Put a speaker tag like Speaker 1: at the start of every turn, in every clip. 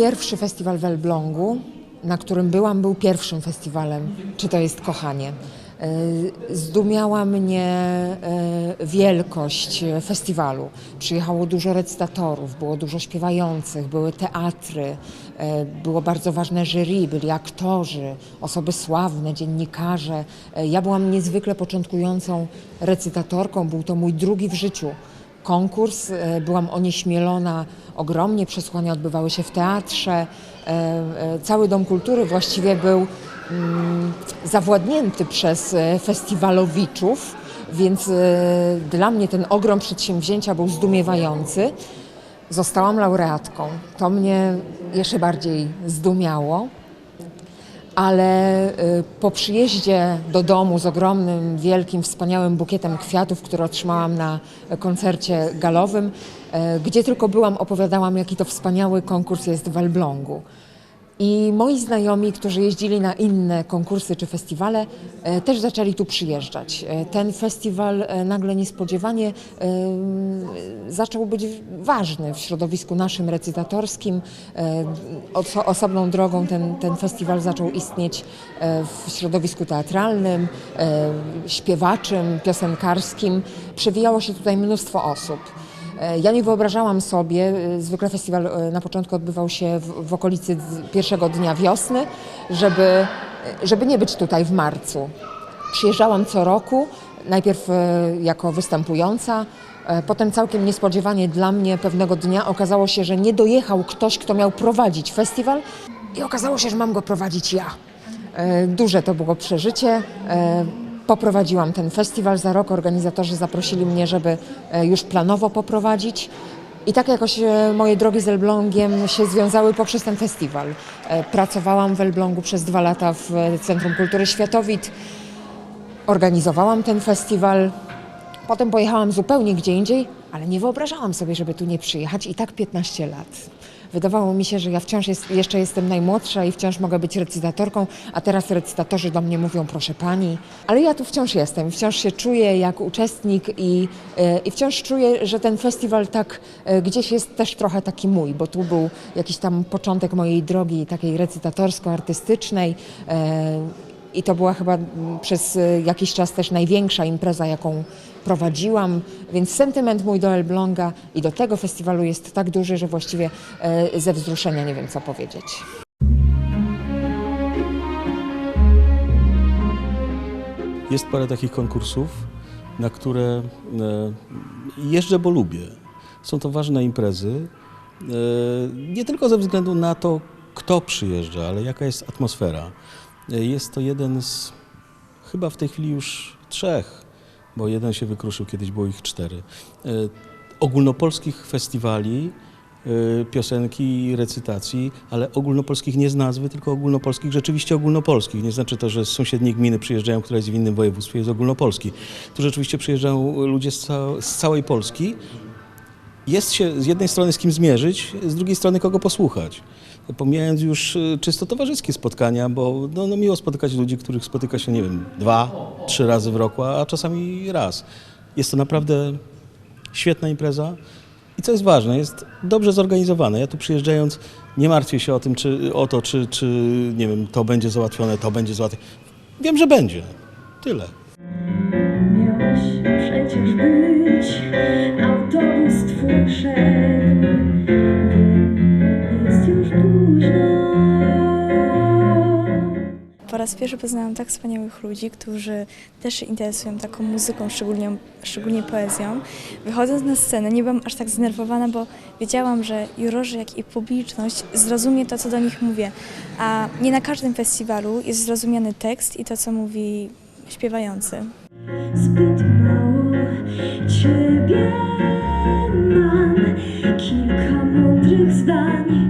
Speaker 1: Pierwszy festiwal w Elblągu, na którym byłam, był pierwszym festiwalem Czy to jest kochanie. E, Zdumiała mnie e, wielkość festiwalu. Przyjechało dużo recytatorów, było dużo śpiewających, były teatry, e, było bardzo ważne jury, byli aktorzy, osoby sławne, dziennikarze. Ja byłam niezwykle początkującą recytatorką, był to mój drugi w życiu konkurs. E, Byłam onieśmielona ogromnie, przesłania odbywały się w teatrze. E, e, Cały Dom Kultury właściwie był mm, zawładnięty przez festiwalowiczów, więc dla mnie ten ogrom przedsięwzięcia był zdumiewający. Zostałam laureatką. To mnie jeszcze bardziej zdumiało ale y, po przyjeździe do domu z ogromnym, wielkim, wspaniałym bukietem kwiatów, który otrzymałam na koncercie galowym, y, gdzie tylko byłam, opowiadałam, jaki to wspaniały konkurs jest w Elblągu. I moi znajomi, którzy jeździli na inne konkursy czy festiwale, e, też zaczęli tu przyjeżdżać. E, Ten festiwal e, nagle niespodziewanie zaczął być ważny w środowisku naszym recytatorskim. Oso- Osobną drogą ten, ten festiwal zaczął istnieć w środowisku teatralnym, śpiewaczym, piosenkarskim. Przewijało się tutaj mnóstwo osób. E, Ja nie wyobrażałam sobie, e, zwykle festiwal e, na początku odbywał się w, w okolicy pierwszego dnia wiosny, żeby, żeby nie być tutaj w marcu. Przyjeżdżałam co roku, najpierw jako występująca, potem całkiem niespodziewanie dla mnie pewnego dnia okazało się, że nie dojechał ktoś, kto miał prowadzić festiwal i okazało się, że mam go prowadzić ja. Duże to było przeżycie. Poprowadziłam ten festiwal. Za rok organizatorzy zaprosili mnie, żeby e, już planowo poprowadzić. I tak jakoś e, moje drogi z Elblągiem się związały poprzez ten festiwal. E, Pracowałam w Elblągu przez dwa lata w Centrum Kultury Światowit. Organizowałam ten festiwal. Potem pojechałam zupełnie gdzie indziej, ale nie wyobrażałam sobie, żeby tu nie przyjechać i tak 15 lat. Wydawało mi się, że ja wciąż jest, jeszcze jestem najmłodsza i wciąż mogę być recytatorką, a teraz recytatorzy do mnie mówią proszę pani. Ale ja tu wciąż jestem, wciąż się czuję jak uczestnik i, e, i wciąż czuję, że ten festiwal tak e, gdzieś jest też trochę taki mój, bo tu był jakiś tam początek mojej drogi takiej recytatorsko-artystycznej. e, i to była chyba mm, przez jakiś czas też największa impreza, jaką prowadziłam, więc sentyment mój do Elbląga i do tego festiwalu jest tak duży, że właściwie e, ze wzruszenia nie wiem co powiedzieć.
Speaker 2: Jest parę takich konkursów, na które e, jeżdżę, bo lubię. Są to ważne imprezy, e, nie tylko ze względu na to, kto przyjeżdża, ale jaka jest atmosfera. Jest to jeden z chyba w tej chwili już trzech, bo jeden się wykruszył, kiedyś było ich cztery, e, ogólnopolskich festiwali e, piosenki i recytacji, ale ogólnopolskich nie z nazwy, tylko ogólnopolskich, rzeczywiście ogólnopolskich. Nie znaczy to, że z sąsiedniej gminy przyjeżdżają, która jest w innym województwie, jest ogólnopolski. Tu rzeczywiście przyjeżdżają ludzie z, z całej Polski. Jest się z jednej strony z kim zmierzyć, z drugiej strony kogo posłuchać. Pomijając już y, czysto towarzyskie spotkania, bo no, no miło spotykać ludzi, których spotyka się, nie wiem, dwa, trzy razy w roku, a czasami raz. Jest to naprawdę świetna impreza i co jest ważne, jest dobrze zorganizowana. Ja tu przyjeżdżając nie martwię się o tym, czy, o to, czy, czy nie wiem, to będzie załatwione, to będzie załatwione. Wiem, że będzie. Tyle.
Speaker 3: Miałaś przecież być, autobus twój szedł.
Speaker 4: Raz pierwszy poznałam tak wspaniałych ludzi, którzy też się interesują taką muzyką, szczególnie, szczególnie poezją. Wychodząc na scenę nie byłam aż tak zdenerwowana, bo wiedziałam, że jurorzy, jak i publiczność zrozumie to, co do nich mówię. A nie na każdym festiwalu jest zrozumiany tekst i to, co mówi śpiewający.
Speaker 3: Zbyt mało ciebie mam, kilka mądrych zdań.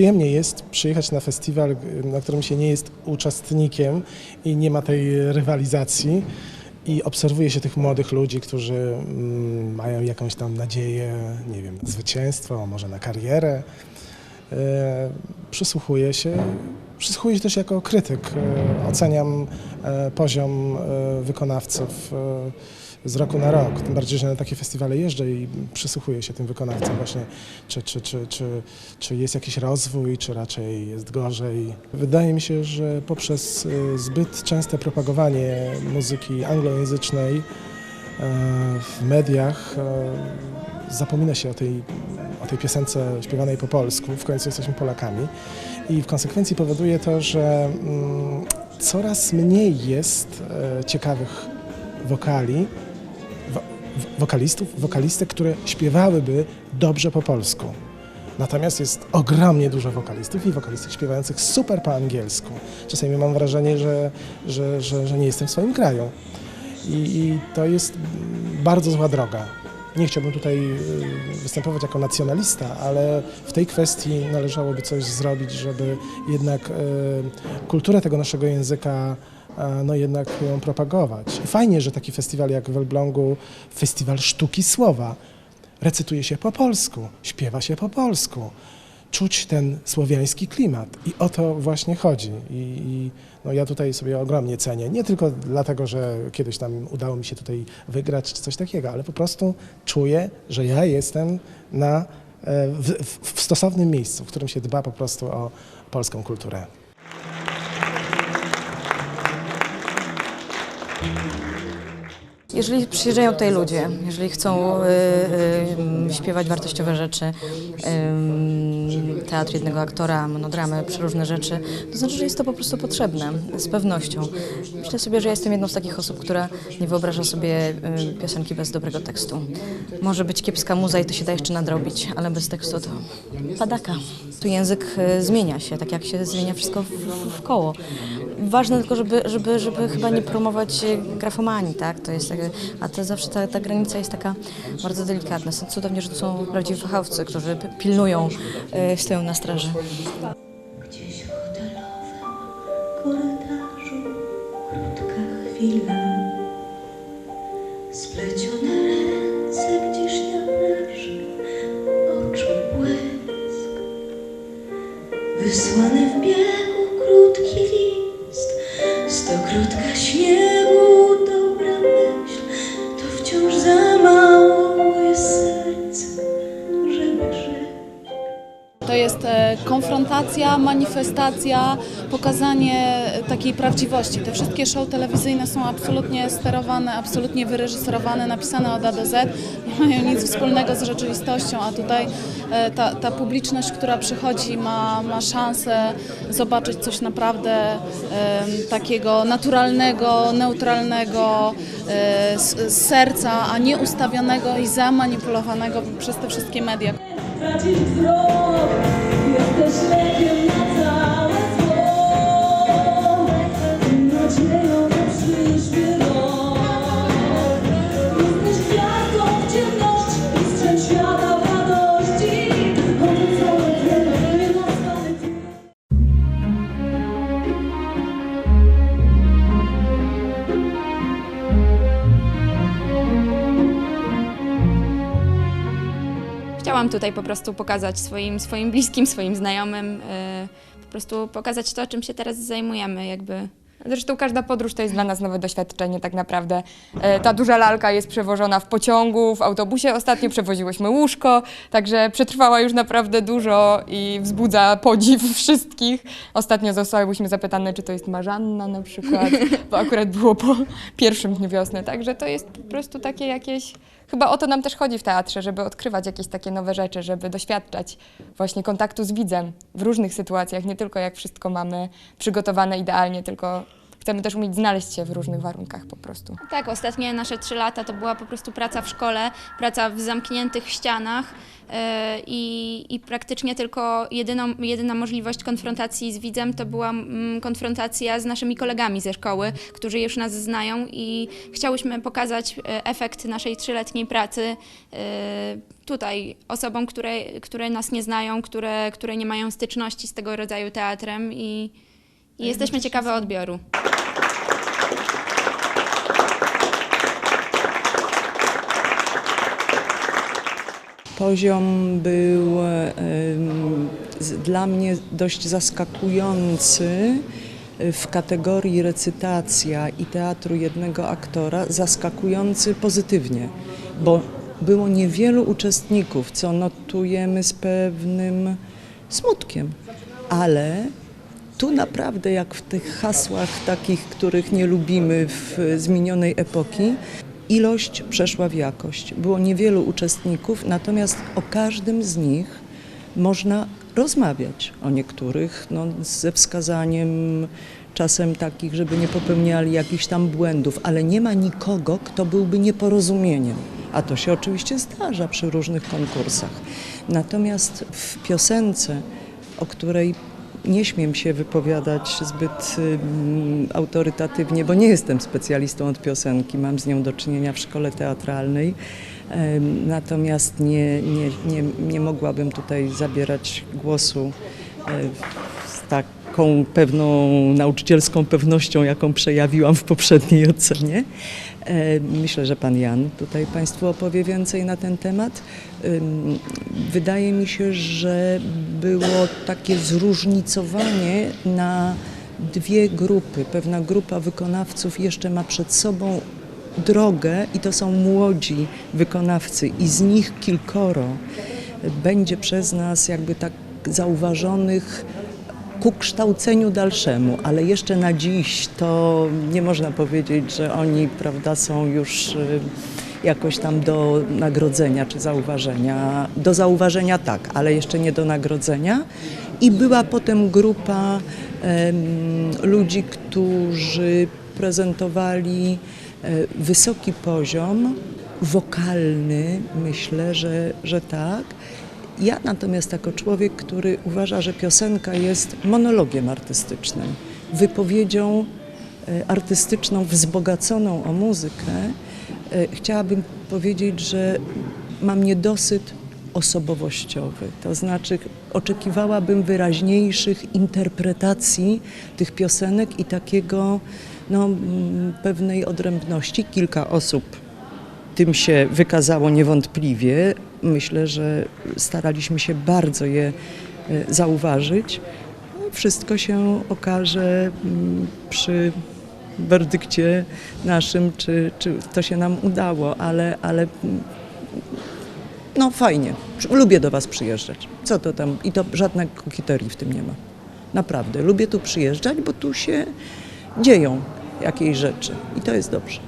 Speaker 5: Przyjemnie jest przyjechać na festiwal, na którym się nie jest uczestnikiem i nie ma tej rywalizacji. i obserwuje się tych młodych ludzi, którzy mm, mają jakąś tam nadzieję, nie wiem, na zwycięstwo, może na karierę. E, Przysłuchuję się, przysłuchuję się też jako krytyk. E, Oceniam e, poziom wykonawców z roku na rok. Tym bardziej, że na takie festiwale jeżdżę i przysłuchuję się tym wykonawcom właśnie, czy, czy, czy, czy, czy jest jakiś rozwój, czy raczej jest gorzej. Wydaje mi się, że poprzez e, zbyt częste propagowanie muzyki anglojęzycznej e, w mediach e, zapomina się o tej, o tej piosence śpiewanej po polsku. W końcu jesteśmy Polakami. I w konsekwencji powoduje to, że mm, coraz mniej jest e, ciekawych wokali, wokalistów, wokalistek, które śpiewałyby dobrze po polsku. Natomiast jest ogromnie dużo wokalistów i wokalistek śpiewających super po angielsku. Czasami mam wrażenie, że, że, że, że nie jestem w swoim kraju. I, I to jest bardzo zła droga. Nie chciałbym tutaj y, występować jako nacjonalista, ale w tej kwestii należałoby coś zrobić, żeby jednak y, kulturę tego naszego języka no jednak ją propagować. I fajnie, że taki festiwal jak w Elblągu, festiwal sztuki słowa, recytuje się po polsku, śpiewa się po polsku. Czuć ten słowiański klimat i o to właśnie chodzi. I, i no ja tutaj sobie ogromnie cenię. Nie tylko dlatego, że kiedyś tam udało mi się tutaj wygrać czy coś takiego, ale po prostu czuję, że ja jestem na, e, w, w, w stosownym miejscu, w którym się dba po prostu o polską kulturę.
Speaker 6: Jeżeli przyjeżdżają tutaj ludzie, jeżeli chcą y, y, śpiewać wartościowe rzeczy, ym, teatr jednego aktora, monodramę, przeróżne rzeczy, to znaczy, że jest to po prostu potrzebne, z pewnością. Myślę sobie, że ja jestem jedną z takich osób, która nie wyobraża sobie y, piosenki bez dobrego tekstu. Może być kiepska muza i to się da jeszcze nadrobić, ale bez tekstu to padaka. Tu język y, zmienia się, tak jak się zmienia wszystko w, w, koło. Ważne tylko, żeby, żeby, żeby chyba nie promować y, grafomanii, tak? To jest takie, a to zawsze ta, ta granica jest taka bardzo delikatna. Są cudownie, że to są prawdziwi fachowcy, którzy pilnują, y, stoją na straży.
Speaker 3: Gdzieś w hotelowym korytarzu krótka chwila.
Speaker 7: Manifestacja, pokazanie takiej prawdziwości. Te wszystkie show telewizyjne są absolutnie sterowane, absolutnie wyreżyserowane, napisane od A do Z. Nie mają nic wspólnego z rzeczywistością, a tutaj e, ta, ta publiczność, która przychodzi, ma, ma szansę zobaczyć coś naprawdę em, takiego naturalnego, neutralnego, e, z, z serca, a nie ustawionego i zamanipulowanego przez te wszystkie media.
Speaker 3: tracisz wzrok, jesteś lekiem
Speaker 8: Chciałam tutaj po prostu pokazać swoim, swoim bliskim, swoim znajomym, e, po prostu pokazać to, czym się teraz zajmujemy, jakby.
Speaker 9: Zresztą każda podróż to jest dla nas nowe doświadczenie tak naprawdę. E, Ta duża lalka jest przewożona w pociągu, w autobusie ostatnio przewoziłyśmy łóżko, także przetrwała już naprawdę dużo i wzbudza podziw wszystkich. Ostatnio zostałyśmy zapytane, czy to jest marzanna na przykład, bo akurat było po pierwszym dniu wiosny, także to jest po prostu takie jakieś... Chyba o to nam też chodzi w teatrze, żeby odkrywać jakieś takie nowe rzeczy, żeby doświadczać właśnie kontaktu z widzem w różnych sytuacjach, nie tylko jak wszystko mamy przygotowane idealnie, tylko chcemy też umieć znaleźć się w różnych warunkach po prostu.
Speaker 8: Tak, ostatnie nasze trzy lata to była po prostu praca w szkole, praca w zamkniętych ścianach e, i, praktycznie tylko jedyną, jedyna możliwość konfrontacji z widzem to była mm, konfrontacja z naszymi kolegami ze szkoły, którzy już nas znają i chciałyśmy pokazać e, efekt naszej trzyletniej pracy e, tutaj osobom, które, które nas nie znają, które, które nie mają styczności z tego rodzaju teatrem i, i jesteśmy ciekawe odbioru.
Speaker 10: Poziom był dla mnie dość zaskakujący w kategorii recytacja i teatru jednego aktora, zaskakujący pozytywnie, bo było niewielu uczestników, co notujemy z pewnym smutkiem, ale tu naprawdę, jak w tych hasłach takich, których nie lubimy w z minionej epoki, ilość przeszła w jakość. Było niewielu uczestników, natomiast o każdym z nich można rozmawiać. O niektórych no, ze wskazaniem czasem takich, żeby nie popełniali jakichś tam błędów, ale nie ma nikogo, kto byłby nieporozumieniem. A to się oczywiście zdarza przy różnych konkursach. Natomiast w piosence, o której nie śmiem się wypowiadać zbyt ym, autorytatywnie, bo nie jestem specjalistą od piosenki, mam z nią do czynienia w szkole teatralnej. Natomiast nie, nie, nie, nie mogłabym tutaj zabierać głosu z taką pewną nauczycielską pewnością, jaką przejawiłam w poprzedniej ocenie. E, Myślę, że pan Jan tutaj Państwu opowie więcej na ten temat. Wydaje mi się, że było takie zróżnicowanie na dwie grupy. Pewna grupa wykonawców jeszcze ma przed sobą drogę i to są młodzi wykonawcy i z nich kilkoro będzie przez nas jakby tak zauważonych ku kształceniu dalszemu, ale jeszcze na dziś to nie można powiedzieć, że oni prawda, są już y, jakoś tam do nagrodzenia czy zauważenia. Do zauważenia tak, ale jeszcze nie do nagrodzenia. I była potem grupa ludzi, którzy prezentowali e, wysoki poziom wokalny, myślę, że, że tak. Ja natomiast jako człowiek, który uważa, że piosenka jest monologiem artystycznym, wypowiedzią e, artystyczną wzbogaconą o muzykę, e, chciałabym powiedzieć, że mam niedosyt osobowościowy. To znaczy oczekiwałabym wyraźniejszych interpretacji tych piosenek i takiego no, pewnej odrębności. Kilka osób tym się wykazało niewątpliwie. Myślę, że staraliśmy się bardzo je e, zauważyć. No, Wszystko się okaże mm, przy werdykcie naszym, czy, czy to się nam udało, ale, ale mm, no fajnie. Lubię do Was przyjeżdżać. Co to tam? I to żadnej kokiterii w tym nie ma. Naprawdę. Lubię tu przyjeżdżać, bo tu się dzieją jakieś rzeczy. I to jest dobrze.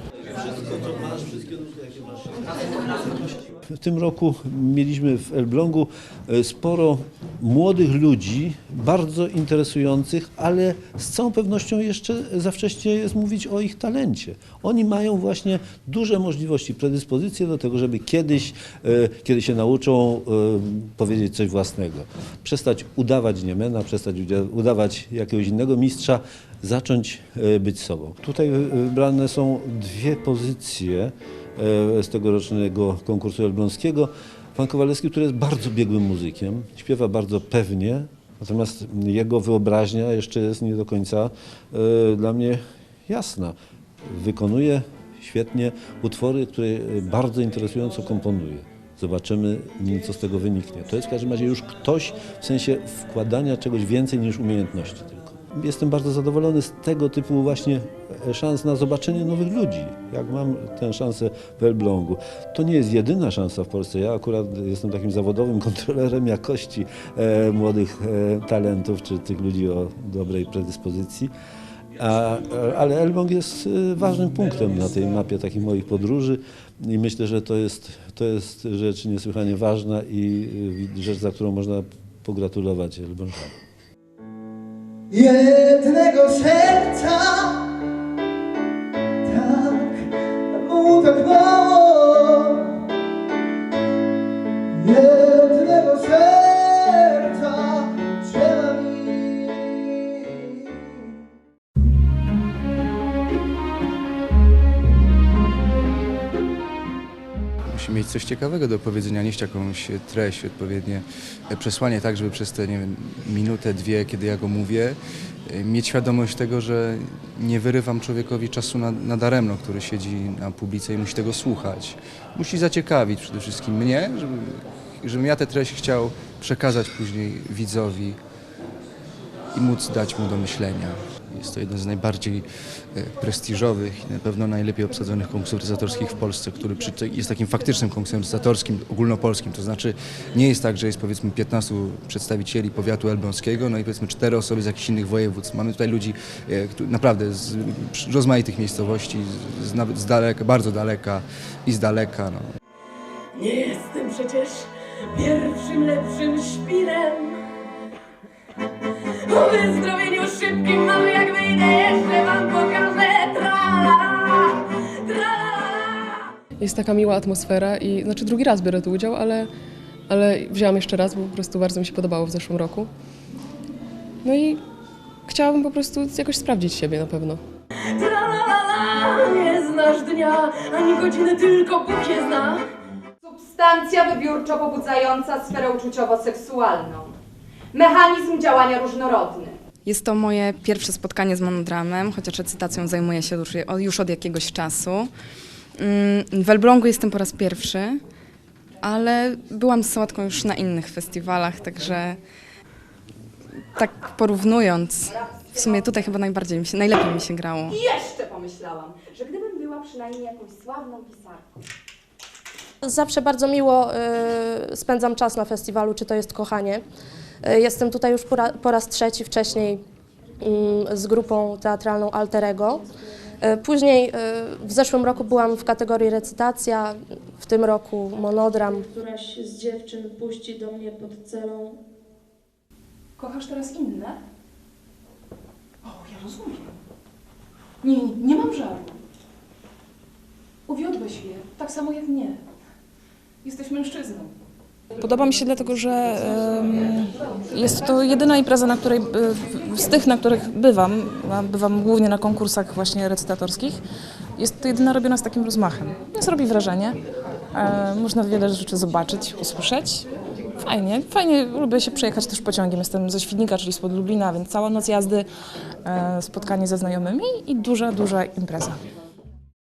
Speaker 11: W tym roku mieliśmy w Elblągu e, sporo młodych ludzi, bardzo interesujących, ale z całą pewnością jeszcze za wcześnie jest mówić o ich talencie. Oni mają właśnie duże możliwości, predyspozycje do tego, żeby kiedyś, e, kiedy się nauczą, e, powiedzieć coś własnego. Przestać udawać Niemena, przestać udawać jakiegoś innego mistrza, zacząć być sobą. Tutaj wybrane są dwie pozycje z tegorocznego konkursu elbląskiego. Pan Kowalewski, który jest bardzo biegłym muzykiem, śpiewa bardzo pewnie, natomiast jego wyobraźnia jeszcze jest nie do końca e, dla mnie jasna. Wykonuje świetnie utwory, które e, bardzo interesująco komponuje. Zobaczymy, co z tego wyniknie. To jest w każdym razie już ktoś w sensie wkładania czegoś więcej niż umiejętności. Jestem bardzo zadowolony z tego typu właśnie e, szans na zobaczenie nowych ludzi, jak mam tę szansę w Elblągu. To nie jest jedyna szansa w Polsce. Ja akurat jestem takim zawodowym kontrolerem jakości e, młodych e, talentów, czy tych ludzi o dobrej predyspozycji. A, ale Elbląg jest e, ważnym punktem na tej mapie takich moich podróży i myślę, że to jest, to jest rzecz niesłychanie ważna i e, rzecz, za którą można pogratulować Elblążanom.
Speaker 12: Jednego serca.
Speaker 13: Mieć coś ciekawego do powiedzenia, nieść jakąś treść, odpowiednie przesłanie, tak żeby przez te wiem, minutę, dwie, kiedy ja go mówię, e, mieć świadomość tego, że nie wyrywam człowiekowi czasu na, na daremno, który siedzi na publice i musi tego słuchać. Musi zaciekawić przede wszystkim mnie, żeby żebym ja tę treść chciał przekazać później widzowi i móc dać mu do myślenia. Jest to jeden z najbardziej e, prestiżowych i na pewno najlepiej obsadzonych konkursów w Polsce, który jest takim faktycznym konkursem recytatorskim, ogólnopolskim. To znaczy nie jest tak, że jest powiedzmy 15 przedstawicieli powiatu elbląskiego, no i powiedzmy cztery osoby z jakichś innych województw. Mamy tutaj ludzi e, naprawdę z rozmaitych miejscowości, z, nawet z daleka, bardzo daleka i z daleka. No.
Speaker 3: Nie jestem przecież pierwszym lepszym szpilem. Szybkim jak wyjdę jeszcze wam pokażę tra tra
Speaker 14: Jest taka miła atmosfera i znaczy drugi raz biorę tu udział, ale, ale wzięłam jeszcze raz, bo po prostu bardzo mi się podobało w zeszłym roku. No i chciałabym po prostu jakoś sprawdzić siebie na pewno.
Speaker 3: tra la la Nie znasz dnia ani godziny, tylko Bóg je zna.
Speaker 15: Substancja wybiórczo pobudzająca sferę uczuciowo-seksualną. Mechanizm działania różnorodny.
Speaker 16: Jest to moje pierwsze spotkanie z monodramem, chociaż recytacją zajmuję się już, już od jakiegoś czasu. Mm, W Elblągu jestem po raz pierwszy, ale byłam z sałatką już na innych festiwalach, także tak porównując, w sumie tutaj chyba najbardziej mi się, najlepiej mi się grało.
Speaker 15: I jeszcze pomyślałam, że gdybym była przynajmniej jakąś sławną pisarką.
Speaker 17: Zawsze bardzo miło y, spędzam czas na festiwalu, czy to jest kochanie. Y, jestem tutaj już po, ra, po raz trzeci, wcześniej y, z grupą teatralną Alterego. Y, później y, w zeszłym roku byłam w kategorii recytacja, w tym roku monodram.
Speaker 3: Któraś z dziewczyn puści do mnie pod celą.
Speaker 7: Kochasz teraz inne? O, ja rozumiem. Nie, nie, nie mam żalu. Uwiodłeś je, tak samo jak mnie. Jesteś mężczyzną.
Speaker 18: Podoba mi się dlatego, że jest to jedyna impreza, na której, e, z tych, na których bywam, bywam głównie na konkursach właśnie recytatorskich, jest to jedyna robiona z takim rozmachem. Więc robi wrażenie. E, Można wiele rzeczy zobaczyć, usłyszeć. Fajnie, fajnie, lubię się przejechać też pociągiem. Jestem ze Świdnika, czyli spod Lublina, więc cała noc jazdy, e, spotkanie ze znajomymi i duża, duża impreza.